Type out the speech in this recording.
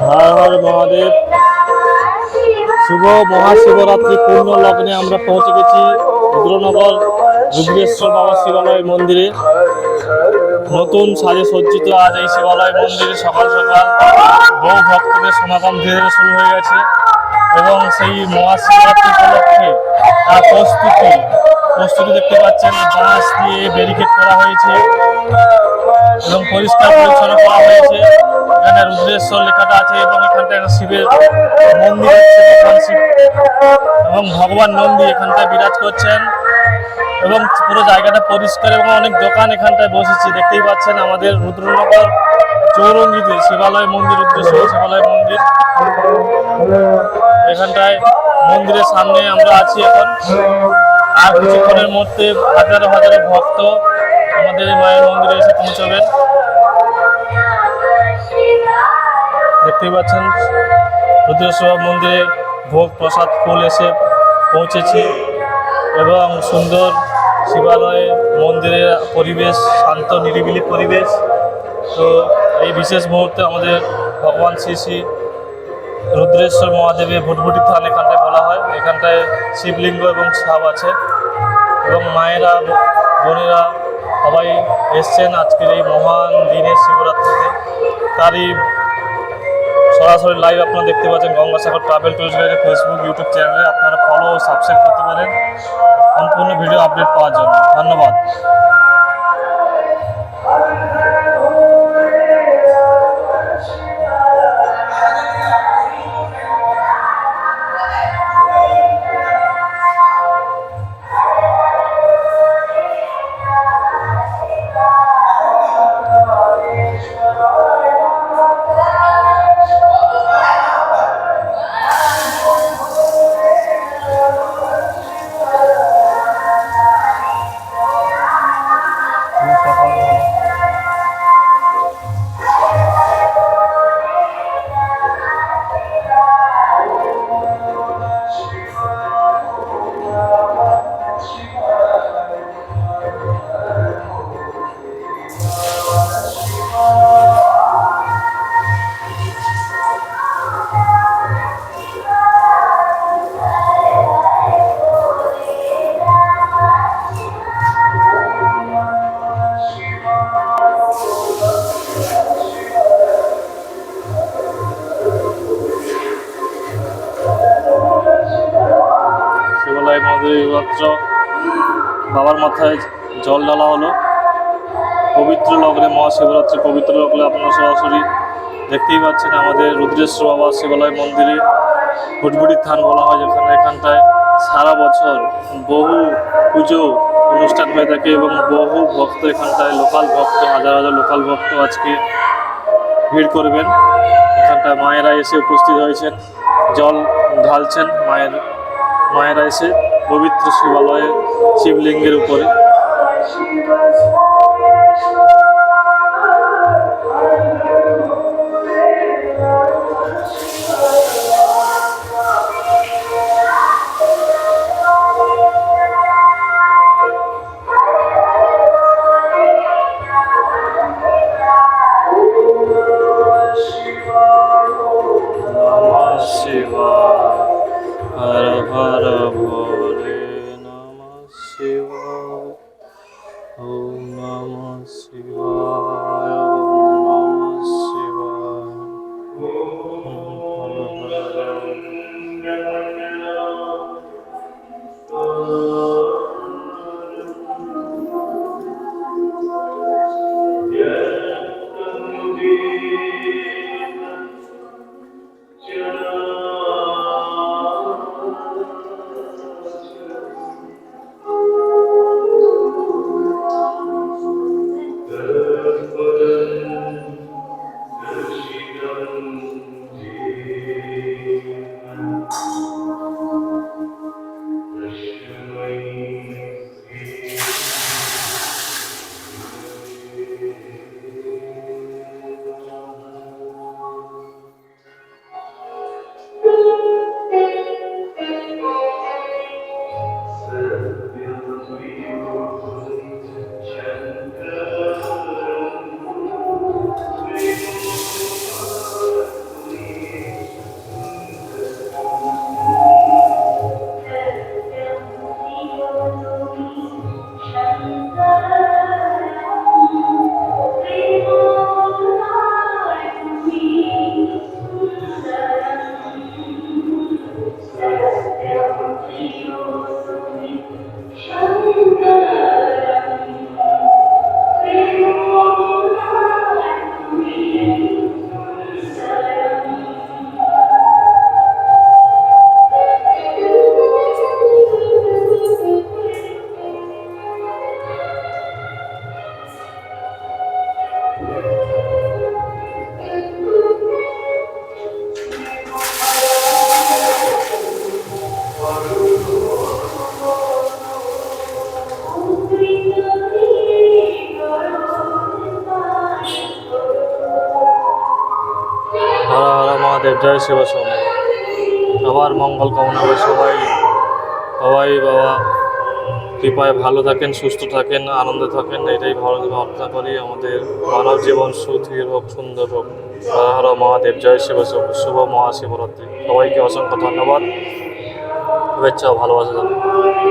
হর মহাদেব। শুভ মহাশিবরাত্রি পূর্ণ লগ্নে আমরা পৌঁছে গেছি রুদ্রনগর রুদ্রেশ্বর বাবা শিবালয় মন্দিরে। নতুন সাজে সজ্জিত আজ এই শিবালয় মন্দিরে সকাল সকাল বহু ভক্তদের সমাগম ধীরে শুরু হয়ে গেছে এবং সেই মহাশিবরাত্রি উপলক্ষে তার প্রস্তুতি প্রস্তুতি দেখতে পাচ্ছেন, বাঁশ দিয়ে ব্যারিকেড করা হয়েছে এবং পরিষ্কার পরিচ্ছন্ন করা হয়েছে। এখানে রুদ্রেশ্বর লেখাটা আছে এবং এখানটা একটা শিবের মন্দির আছে শিব। এবং ভগবান নন্দী এখানটায় বিরাজ করছেন। এবং পুরো জায়গাটা পরিষ্কার এবং অনেক দোকান এখানটায় বসেছে। দেখতেই পাচ্ছেন আমাদের রুদ্রনগর চৌরঙ্গিতে শিবালয় মন্দির উদ্দেশ্য, শিবালয় মন্দির। এখানটায় মন্দিরের সামনে আমরা আছি এখন। আর কিছুক্ষণের মধ্যে হাজারো হাজারো ভক্ত আমাদের মায়ের মন্দিরে এসে পৌঁছবেন। দেখতেই পাচ্ছেন রুদ্রেশ্বর মন্দিরে ভোগ প্রসাদ, ফুল এসে পৌঁছেছে এবং সুন্দর শিবালয়ে, মন্দিরের পরিবেশ, শান্ত, নিরিবিলি পরিবেশ। তো এই বিশেষ মুহূর্তে আমাদের ভগবান শ্রী শ্রী রুদ্রেশ্বর মহাদেবের ভুটভুটি থান এখানটায় বলা হয়। এখানটায় শিবলিঙ্গ এবং সাপ আছে। এবং মায়েরা, বোনেরা সবাই এসছেন আজকের এই মহান দিনে শিবরাত্রিতে। তারই সরাসরি লাইভ আপনারা দেখতে পাচ্ছেন Gangasagar travel tourist Facebook YouTube চ্যানেলে আপনারা ফলো সাবস্ক্রাইব করতে পারেন। সম্পূর্ণ ভিডিও আপডেট পাওয়ার জন্য। ধন্যবাদ। মাত্র বাবার মাথায় জল ঢালা হলো। পবিত্র লগ্নে মহাশিবরাত্রি পবিত্র লগ্নে আপনারা সরাসরি দেখতেই পাচ্ছেন আমাদের রুদ্রেশ্বর বাবা শিবালয় মন্দিরে ফুটবুটি থান বলা হয় যেখানে এখানটায় সারা বছর বহু পুজো অনুষ্ঠান হয়ে থাকে এবং বহু ভক্ত এখানটায় লোকাল ভক্ত, হাজার হাজার লোকাল ভক্ত আজকে ভিড় করবেন। এখানটায় মায়েরা এসে উপস্থিত হয়েছেন, জল ঢালছেন মায়ের, মায়েরা এসে পবিত্র শিবালয়ের শিবলিঙ্গের উপরে। নমঃ হর হর মহাদেব জয় শিব শম্ভু সবার মঙ্গল কামনা করে সবাই সবাই বাবা, কৃপায় ভালো থাকেন, সুস্থ থাকেন, আনন্দে থাকেন, এটাই ভালো প্রার্থনা করি। আমাদের মানব জীবন সুধীর হোক, সুন্দর হোক। হর হর মহাদেব জয় শিব শম্ভু শুভ মহাশিবরাত্রি। সবাইকে অসংখ্য ধন্যবাদ। শুভেচ্ছা ভালোবাসা জানাই।